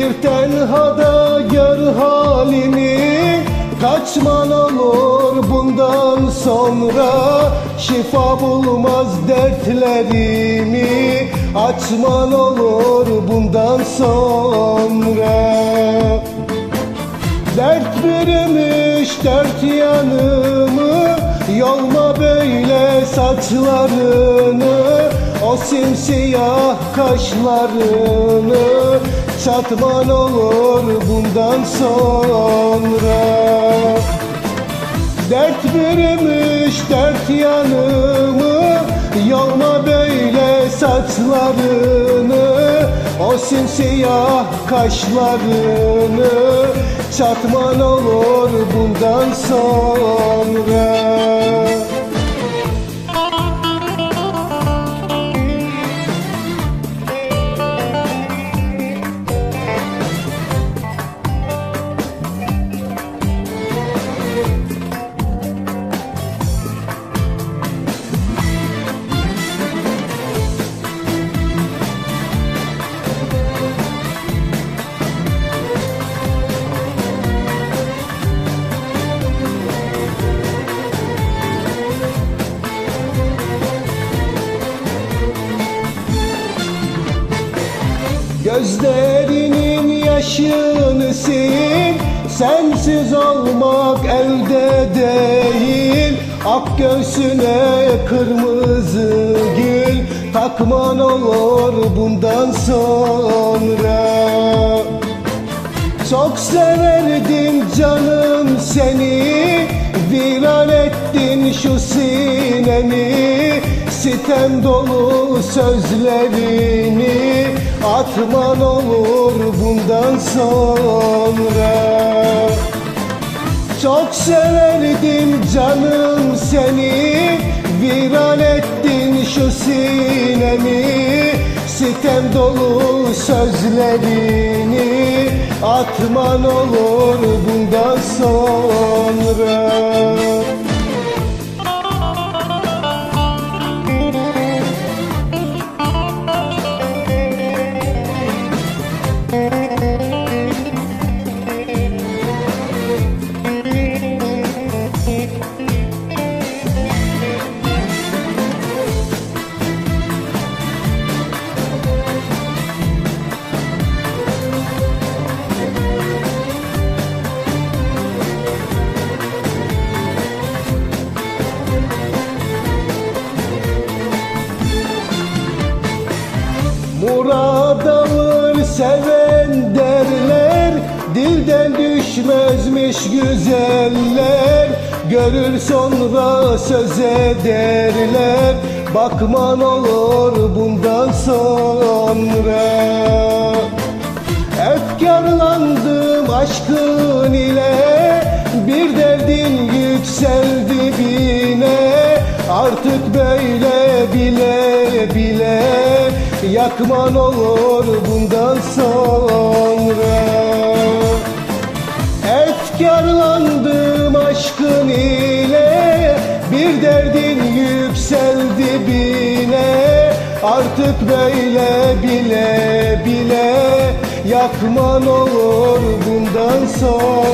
Bir tenhada gör halimi Kaçman olur bundan sonra. Şifa bulmaz dertlerimi Açman olur bundan sonra. Dert bürümüş dört yanımı Yolma böyle saçlarını. O simsiyah kaşlarını Çatman olur bundan sonra. Dert bürümüş dert yanımı Yolma böyle saçlarını O simsiyah kaşlarını. Çatman olur bundan sonra Gözlerinin yaşını sil. Sensiz olmak elde değil. Ak göğsüne kırmızı gül. Takman olur bundan sonra. Çok severdim canım seni. Viran ettin şu sinemi Sitem dolu sözlerini Atman olur bundan sonra. Çok severdim canım seni Viran ettin şu sinemi. Sitem dolu sözlerini Atman olur bundan sonra Murad alır seven derler Dilden düşmezmiş güzeller. Görür sonra söz ederler Bakman olur bundan sonra. Efkarlandım aşkın ile Yakman olur bundan sonra. Efkarlandım aşkın ile Bir derdin yükseldi bine. Artık böyle bile bile Yakman olur bundan sonra